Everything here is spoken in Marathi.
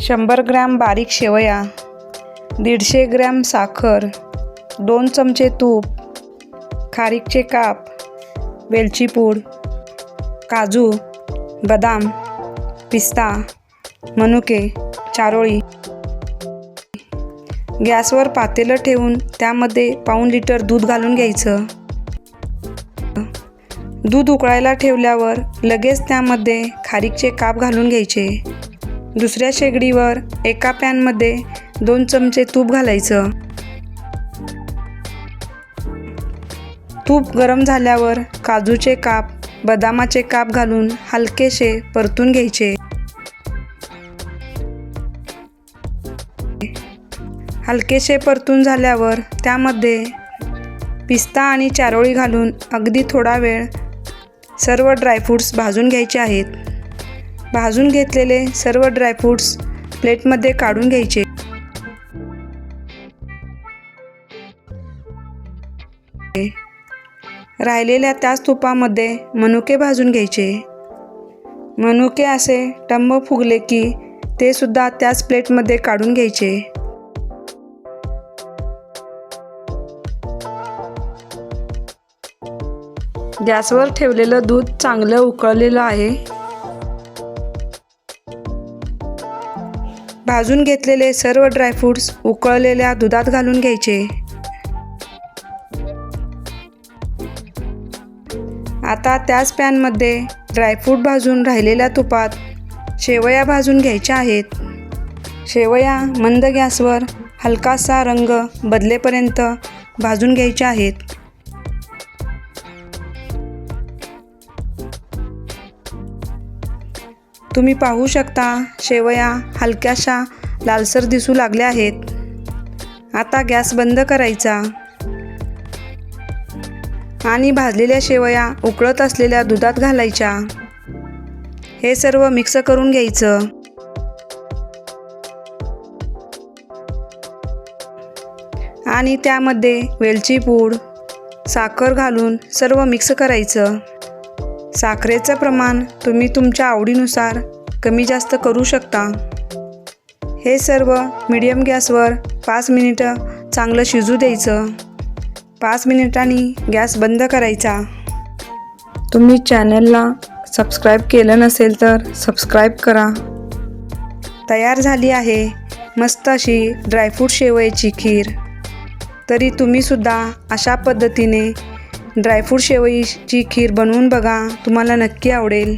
शंभर ग्रॅम बारीक शेवया दीडशे ग्रॅम साखर दोन चमचे तूप खारीकचे काप वेलची पूड काजू बदाम पिस्ता मनुके चारोळी. गॅसवर पातेलं ठेवून त्यामध्ये पाऊण लिटर दूध घालून घ्यायचं. दूध उकळायला ठेवल्यावर लगेच त्यामध्ये खारीकचे काप घालून घ्यायचे. दुसऱ्या शेगडीवर एका पॅनमध्ये दोन चमचे तूप घालायचं. तूप गरम झाल्यावर काजूचे काप बदामाचे काप घालून हलकेसे परतून घ्यायचे. हलकेसे परतून झाल्यावर त्यामध्ये पिस्ता आणि चारोळी घालून अगदी थोडा वेळ सर्व ड्रायफ्रूट्स भाजून घ्यायचे आहेत. भाजून घेतलेले सर्व ड्रायफ्रूट्स प्लेटमध्ये काढून घ्यायचे. राहिलेल्या त्याच तुपामध्ये मनुके भाजून घ्यायचे. मनुके असे टंब फुगले की ते सुद्धा त्याच प्लेटमध्ये काढून घ्यायचे. गॅसवर ठेवलेलं दूध चांगलं उकळलेलं आहे. भाजून घेतलेले सर्व ड्रायफ्रूट्स उकळलेल्या दुधात घालून घ्यायचे. आता त्याच पॅनमध्ये ड्रायफ्रूट भाजून राहिलेल्या तुपात शेवया भाजून घ्यायच्या आहेत. शेवया मंद गॅसवर हलकासा रंग बदलेपर्यंत भाजून घ्यायच्या आहेत. तुम्ही पाहू शकता शेवया हलक्याशा लालसर दिसू लागल्या आहेत. आता गॅस बंद करायचा. आणि भाजलेल्या शेवया उकळत असलेल्या दुधात घालायच्या. हे सर्व मिक्स करून घ्यायचं. आणि त्यामध्ये वेलची पूड साखर घालून सर्व मिक्स करायचं. साखरेचं प्रमाण तुम्ही तुमच्या आवडीनुसार कमी जास्त करू शकता. हे सर्व मीडियम गॅसवर पाच मिनिटं चांगलं शिजू द्यायचं. पाच मिनिटांनी गॅस बंद करायचा. तुम्ही चॅनलला सबस्क्राईब केलं नसेल तर सबस्क्राईब करा. तयार झाली आहे मस्त अशी ड्रायफ्रूट शेवयाची खीर. तरी तुम्हीसुद्धा अशा पद्धतीने ड्रायफ्रूट शेवईची खीर बनवून बघा. तुम्हाला नक्की आवडेल.